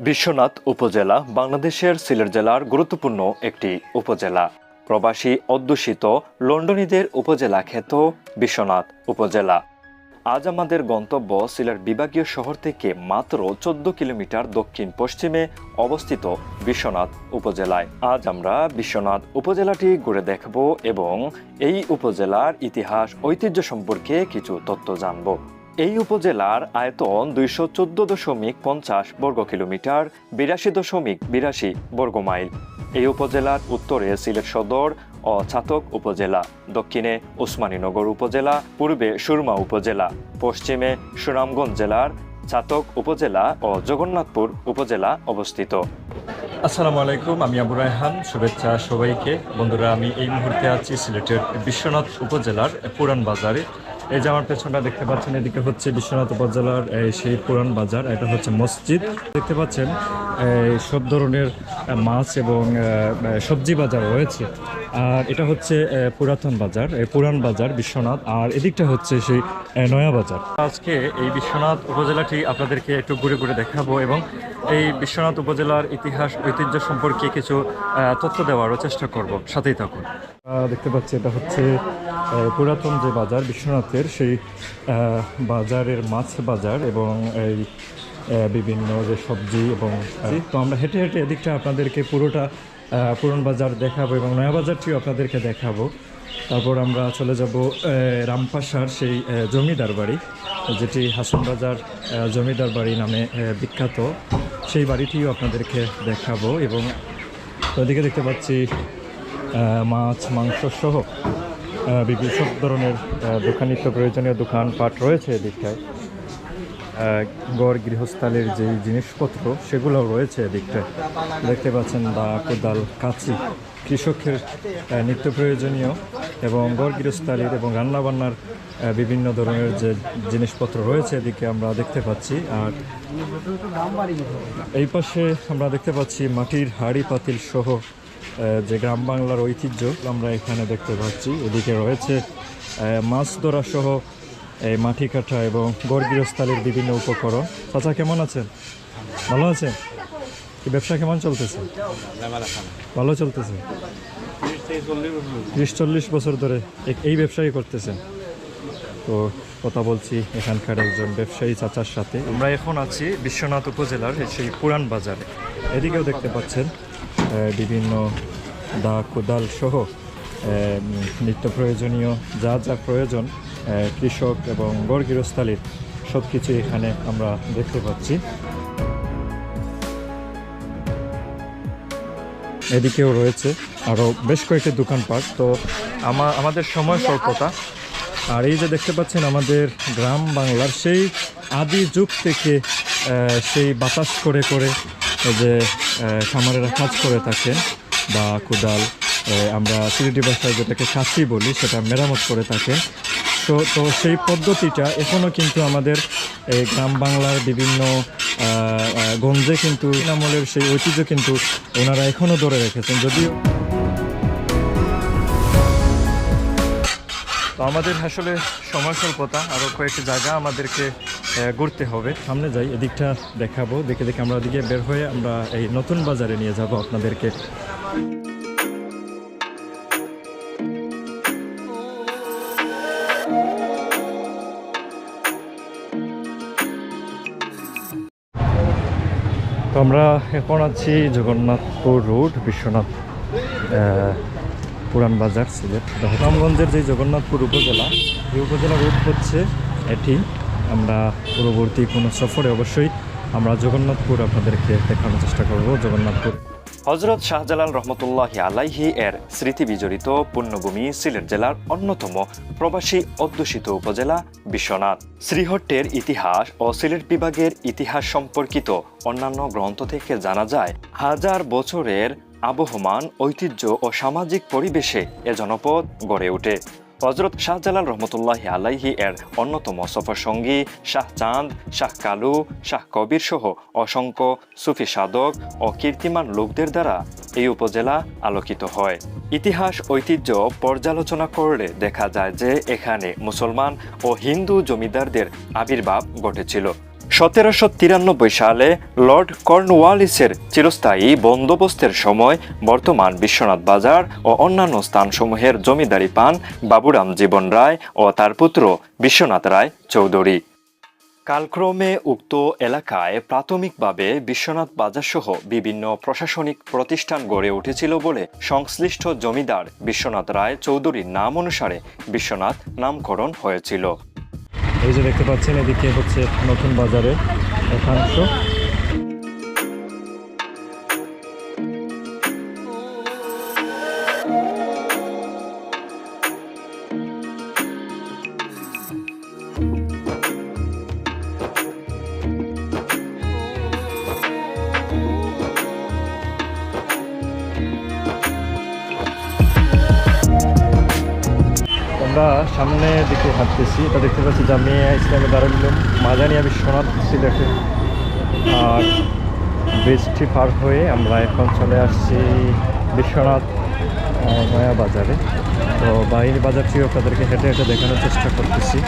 বিশ্বনাথ উপজেলা বাংলাদেশের সিলেট জেলার গুরুত্বপূর্ণ একটি উপজেলা। প্রবাসী অধ্যুষিত লন্ডনীদের উপজেলা খ্যাত বিশ্বনাথ উপজেলা। আজ আমাদের গন্তব্য সিলেট বিভাগীয় শহর থেকে মাত্র চোদ্দ কিলোমিটার দক্ষিণ পশ্চিমে অবস্থিত বিশ্বনাথ উপজেলায়। আজ আমরা বিশ্বনাথ উপজেলাটি ঘুরে দেখব এবং এই উপজেলার ইতিহাস ঐতিহ্য সম্পর্কে কিছু তথ্য জানব। এই উপজেলার আয়তন দুইশো চোদ্দ দশমিক পঞ্চাশ বর্গ কিলোমিটার বিরাশি দশমিক বিরাশি বর্গ মাইল এই উপজেলার উত্তরে সিলেট সদর ও ছাতক উপজেলা, দক্ষিণে ওসমানীনগর উপজেলা, পূর্বে সুরমা উপজেলা, পশ্চিমে সুনামগঞ্জ জেলার ছাতক উপজেলা ও জগন্নাথপুর উপজেলা অবস্থিত। আসসালামু আলাইকুম, আমি আবু রায়হান। শুভেচ্ছা সবাইকে। বন্ধুরা, আমি এই মুহূর্তে আছি সিলেটের বিশ্বনাথ উপজেলার পুরান বাজারে। এই যে আমার পেছনটা দেখতে পাচ্ছেন, এদিকে হচ্ছে বিশ্বনাথ উপজেলার সেই পুরান বাজার, এটা হচ্ছে মসজিদ। দেখতে পাচ্ছেন সব ধরনের মাছ এবং সবজি বাজার রয়েছে। আর এটা হচ্ছে পুরাতন বাজার পুরান বাজার বিশ্বনাথ। আর এদিকটা হচ্ছে সেই নয়া বাজার। আজকে এই বিশ্বনাথ উপজেলাটি আপনাদেরকে একটু ঘুরে ঘুরে দেখাবো এবং এই বিশ্বনাথ উপজেলার ইতিহাস, ঐতিহ্য সম্পর্কে কিছু তথ্য দেওয়ারও চেষ্টা করব। সাথেই থাকুন। দেখতে পাচ্ছি এটা হচ্ছে পুরাতন যে বাজার বিশ্বনাথের, সেই বাজারের মাছ বাজার এবং এই বিভিন্ন যে সবজি এবং তো আমরা হেঁটে হেঁটে এদিকটা আপনাদেরকে পুরোটা পুরন বাজার দেখাবো এবং নয়া বাজারটিও আপনাদেরকে দেখাবো। তারপর আমরা চলে যাব রামপাশার সেই জমিদার বাড়ি যেটি হাসন বাজার জমিদার বাড়ি নামে বিখ্যাত। সেই বাড়িটিও আপনাদেরকে দেখাবো এবং ওদিকে দেখতে পাচ্ছি মাছ মাংস সহ বিভিন্ন সব ধরনের আহ, দোকান নিত্য প্রয়োজনীয় দোকানপাট রয়েছে এদিকটায়। গড় গৃহস্থালের যে জিনিসপত্র, সেগুলোও রয়েছে এদিকটায়। দেখতে পাচ্ছেন দা কোদাল, কাঁচি, কৃষকের নিত্য প্রয়োজনীয় এবং গড় গৃহস্থালির এবং রান্নাবান্নার বিভিন্ন ধরনের যে জিনিসপত্র রয়েছে এদিকে আমরা দেখতে পাচ্ছি। আর এই পাশে আমরা দেখতে পাচ্ছি মাটির হাড়ি পাতিল সহ যে গ্রাম বাংলার ঐতিহ্য, আমরা এখানে দেখতে পাচ্ছি। এদিকে রয়েছে মাছ ধরা সহ এই মাটি কাটা এবং গড় গৃহস্থালির বিভিন্ন উপকরণ। চাচা, কেমন আছেন? ভালো আছেন? কি ব্যবসা কেমন চলতেছে? ভালো চলতেছে। ত্রিশ চল্লিশ বছর ধরে এই ব্যবসায়ী করতেছেন। তো কথা বলছি এখানকার একজন ব্যবসায়ী চাচার সাথে। আমরা এখন আছি বিশ্বনাথ উপজেলার সেই পুরান বাজারে। এদিকেও দেখতে পাচ্ছেন বিভিন্ন দা কোদাল সহ নিত্য প্রয়োজনীয় যা যা প্রয়োজন কৃষক এবং গড় গৃহস্থালির সব কিছু এখানে আমরা দেখতে পাচ্ছি। এদিকেও রয়েছে আরও বেশ কয়েকটি দোকানপাট। তো আমা আমাদের সময় স্বল্পতা। আর এই যে দেখতে পাচ্ছেন আমাদের গ্রাম বাংলার সেই আদি যুগ থেকে সেই বাতাস করে করে যে খামারেরা কাজ করে থাকেন বা কোদাল আমরা সিলেটি ভাষায় যেটাকে কাশি বলি, সেটা মেরামত করে থাকেন। তো তো সেই পদ্ধতিটা এখনও কিন্তু আমাদের এই গ্রাম বাংলার বিভিন্ন গঞ্জে কিন্তু আমলের সেই ঐতিহ্য কিন্তু ওনারা এখনও ধরে রেখেছেন যদিও তো আমাদের আসলে সময় স্বল্পতা আরও কয়েকটি জায়গা আমাদেরকে ঘুরতে হবে। সামনে যাই এদিকটা দেখাবো দেখে দেখে আমরা ওদিকে বের হয়ে আমরা এই নতুন বাজারে নিয়ে যাব আপনাদেরকে। তো আমরা এখন আছি জগন্নাথপুর রোড, বিশ্বনাথ পুরান বাজার, সিলেট, রামগঞ্জের যে জগন্নাথপুর উপজেলা, এই উপজেলা রোড হচ্ছে এটি। আমরা পরবর্তী কোনো সফরে অবশ্যই আমরা জগন্নাথপুর আপনাদেরকে দেখানোর চেষ্টা করব, জগন্নাথপুর হজরত শাহজালাল রহমতুল্লাহ আলাইহি এর স্মৃতি বিজড়িত পুণ্যভূমি সিলেট জেলার অন্যতম প্রবাসী অধ্যুষিত উপজেলা বিশ্বনাথ। শ্রীহট্টের ইতিহাস ও সিলেট বিভাগের ইতিহাস সম্পর্কিত অন্যান্য গ্রন্থ থেকে জানা যায়, হাজার বছরের আবহমান ঐতিহ্য ও সামাজিক পরিবেশে এ জনপদ গড়ে ওঠে। হজরত শাহজালাল রহমতুল্লাহ আলাইহি এর অন্যতম সফর সঙ্গী শাহ চাঁদ, শাহ কালু, শাহ কবির সহ অসংখ্য সুফি সাধক ও কীর্তিমান লোকদের দ্বারা এই উপজেলা আলোকিত হয়। ইতিহাস, ঐতিহ্য পর্যালোচনা করলে দেখা যায় যে এখানে মুসলমান ও হিন্দু জমিদারদের আবির্ভাব ঘটেছিল। সতেরোশো তিরানব্বই সালে লর্ড কর্নওয়ালিসের চিরস্থায়ী বন্দোবস্তের সময় বর্তমান বিশ্বনাথ বাজার ও অন্যান্য স্থানসমূহের জমিদারি পান বাবুরাম জীবন রায় ও তার পুত্র বিশ্বনাথ রায় চৌধুরী। কালক্রমে উক্ত এলাকায় প্রাথমিকভাবে বিশ্বনাথ বাজারসহ বিভিন্ন প্রশাসনিক প্রতিষ্ঠান গড়ে উঠেছিল বলে সংশ্লিষ্ট জমিদার বিশ্বনাথ রায় চৌধুরীর নাম অনুসারে বিশ্বনাথ নামকরণ হয়েছিল। এই যে দেখতে পাচ্ছেন এদিকে হচ্ছে নতুন বাজারে একাংশ আমরা সামনে দিকে হাঁটতেছি, এটা দেখতে পাচ্ছি জামিয়া ইসলামী দারুল মাজানি আমি বিশ্বনাথ সিলেটে। আর ব্রিজটি পার হয়ে আমরা এখন চলে আসছি বিশ্বনাথ নয়া বাজারে। তো বাহিনী বাজারটিও আপনাদেরকে হেঁটে হেঁটে দেখানোর চেষ্টা করতেছি।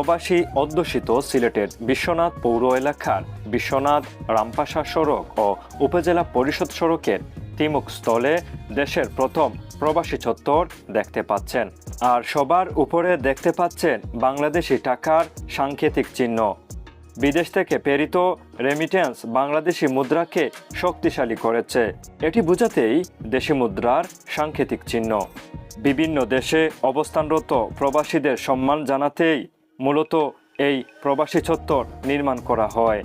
প্রবাসী অধ্যুষিত সিলেটের বিশ্বনাথ পৌর এলাকার বিশ্বনাথ রামপাশা সড়ক ও উপজেলা পরিষদ সড়কের তিমুখ স্থলে দেশের প্রথম প্রবাসী চত্বর দেখতে পাচ্ছেন। আর সবার উপরে দেখতে পাচ্ছেন বাংলাদেশি টাকার সাংকেতিক চিহ্ন। বিদেশ থেকে প্রেরিত রেমিটেন্স বাংলাদেশি মুদ্রাকে শক্তিশালী করেছে। এটি বোঝাতেই দেশি মুদ্রার সাংকেতিক চিহ্ন। বিভিন্ন দেশে অবস্থানরত প্রবাসীদের সম্মান জানাতেই মূলত এই প্রবাসী চত্বর নির্মাণ করা হয়।